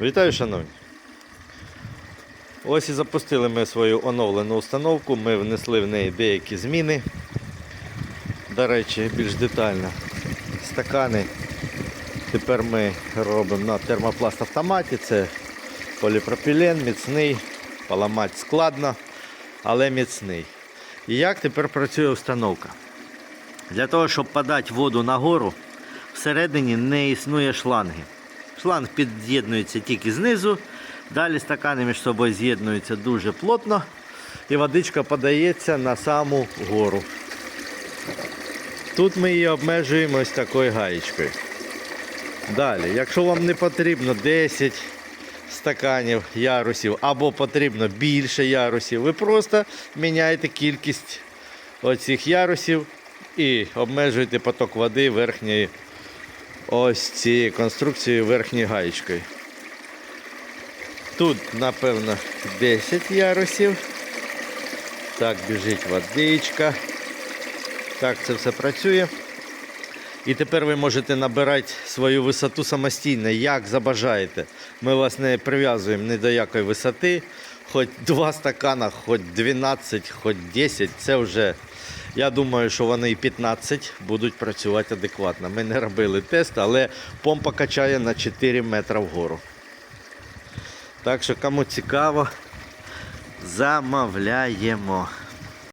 Вітаю, шановні. Ось і запустили ми свою оновлену установку. Ми внесли в неї деякі зміни. До речі, більш детально. Стакани. Тепер ми робимо на термопласт автоматі. Це поліпропілен, міцний, поламати складно, але міцний. І як тепер працює установка? Для того, щоб подати воду нагору, всередині не існує шланги. Шланг під'єднується тільки знизу, далі стакани між собою з'єднуються дуже плотно і водичка подається на саму гору. Тут ми її обмежуємо ось такою гаєчкою. Далі, якщо вам не потрібно 10 стаканів ярусів або потрібно більше ярусів, ви просто міняєте кількість оцих ярусів і обмежуєте поток води верхньої ось цією конструкцією верхньою гаєчкою. Тут, напевно, 10 ярусів. Так, біжить водичка. Так це все працює. І тепер ви можете набирати свою висоту самостійно, як забажаєте. Ми вас не прив'язуємо ні до якої висоти. Хоч два стакана, хоч 12, хоч 10, це вже, я думаю, що вони і 15 будуть працювати адекватно. Ми не робили тест, але помпа качає на 4 метри вгору. Так що кому цікаво, замовляємо.